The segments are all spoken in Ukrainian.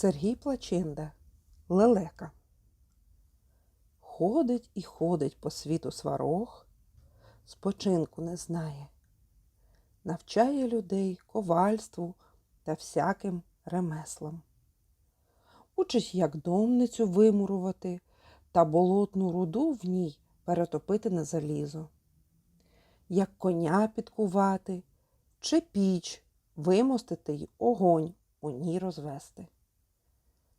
Сергій Плачинда Лелека. Ходить і ходить по світу сварог, спочинку не знає, навчає людей ковальству та всяким ремеслам. Учить, як домницю вимурувати та болотну руду в ній перетопити на залізо, як коня підкувати чи піч вимостити й огонь у ній розвести.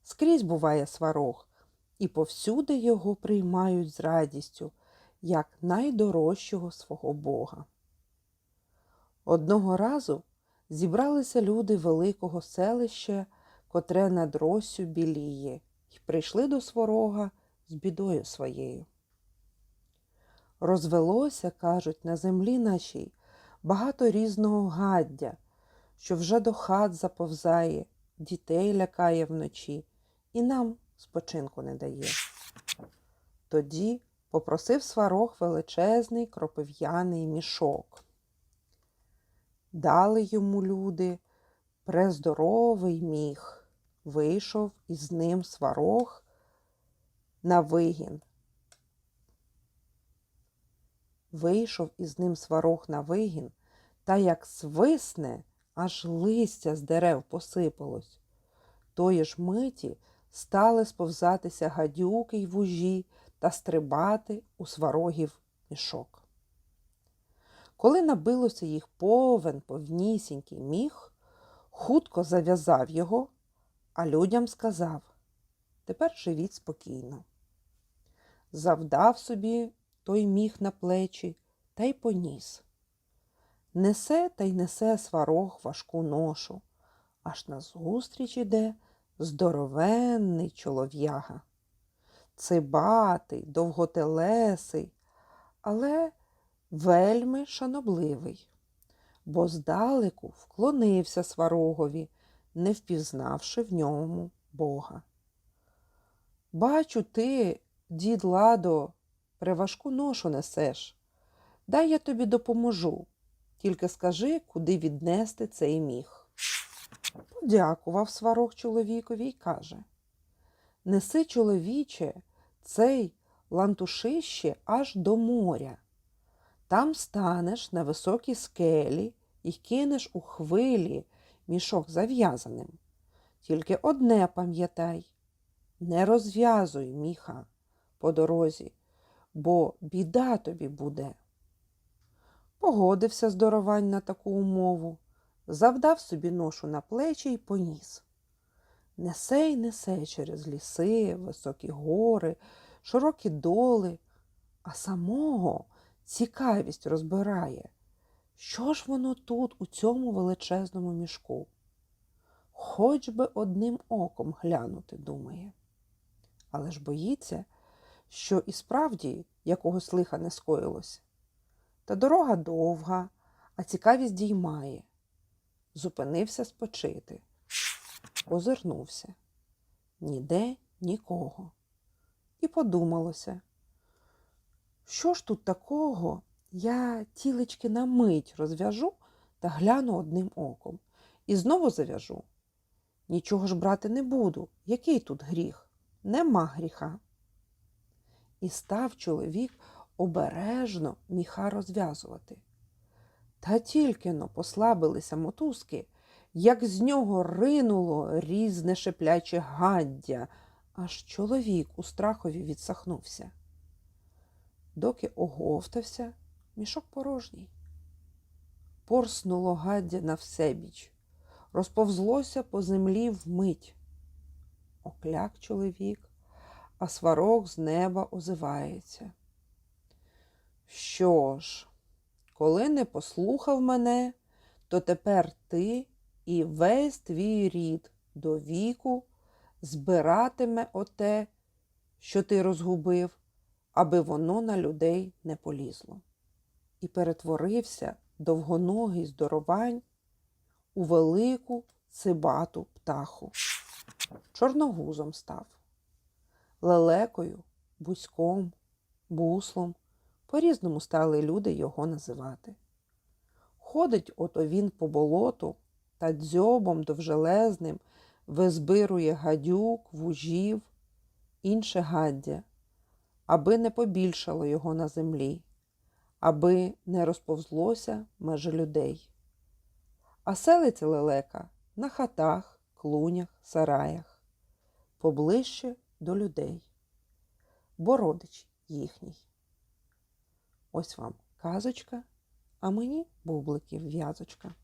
Скрізь буває сварог, і повсюди його приймають з радістю, як найдорожчого свого Бога. Одного разу зібралися люди великого селища, котре над Россю біліє, і прийшли до сварога з бідою своєю. Розвелося, кажуть, на землі нашій багато різного гаддя, що вже до хат заповзає, дітей лякає вночі і нам спочинку не дає. Тоді попросив сварог величезний кропив'яний мішок. Дали йому люди прездоровий міг. Вийшов із ним сварог на вигін. Вийшов із ним сварог на вигін, та як свисне, аж листя з дерев посипалось. Тої ж миті стали сповзатися гадюки й вужі та стрибати у сварогів мішок. Коли набилося їх повен повнісінький міг, хутко зав'язав його, а людям сказав Тепер живіть спокійно. Завдав собі той міг на плечі та й поніс. Несе та й несе сварог важку ношу, аж назустріч іде здоровенний чолов'яга. Цибатий, довготелесий, але вельми шанобливий, бо здалеку вклонився сварогові, не впізнавши в ньому Бога. Бачу, ти, дід Ладо, преважку ношу несеш. Дай я тобі допоможу, тільки скажи, куди віднести цей міг. Подякував сварог чоловікові й каже Неси, чоловіче, цей лантушище аж до моря. Там станеш на високій скелі і кинеш у хвилі мішок зав'язаним. Тільки одне пам'ятай не розв'язуй міха по дорозі, бо біда тобі буде. Погодився здоровань на таку умову, завдав собі ношу на плечі й поніс. Несе й несе через ліси, високі гори, широкі доли, а самого цікавість розбирає. Що ж воно тут, у цьому величезному мішку? Хоч би одним оком глянути, думає. Але ж боїться, що і справді якогось лиха не скоїлося. Та дорога довга, а цікавість діймає. Зупинився спочити, озирнувся. Ніде нікого. І подумалося, що ж тут такого я тілечки на мить розв'яжу та гляну одним оком. І знову зав'яжу. Нічого ж брати не буду. Який тут гріх? Нема гріха. І став чоловік обережно міха розв'язувати. Та тільки но послабилися мотузки, як з нього ринуло різне шепляче гаддя, аж чоловік у страхові відсахнувся. Доки оговтався, мішок порожній. Порснуло гаддя на всебіч, розповзлося по землі вмить. Окляк чоловік, а сварог з неба озивається. Що ж, коли не послухав мене, то тепер ти і весь твій рід до віку збиратиме оте, що ти розгубив, аби воно на людей не полізло. І перетворився довгоногий здоровань у велику цибату птаху. Чорногузом став, лелекою, бузьком, буслом. По-різному стали люди його називати. Ходить ото він по болоту та дзьобом довжелезним визбирує гадюк, вужів, інше гаддя, аби не побільшало його на землі, аби не розповзлося межи людей. А селиться лелека на хатах, клунях, сараях, поближче до людей, бо родич їхній. Ось вам казочка, а мені бубликів в'язочка.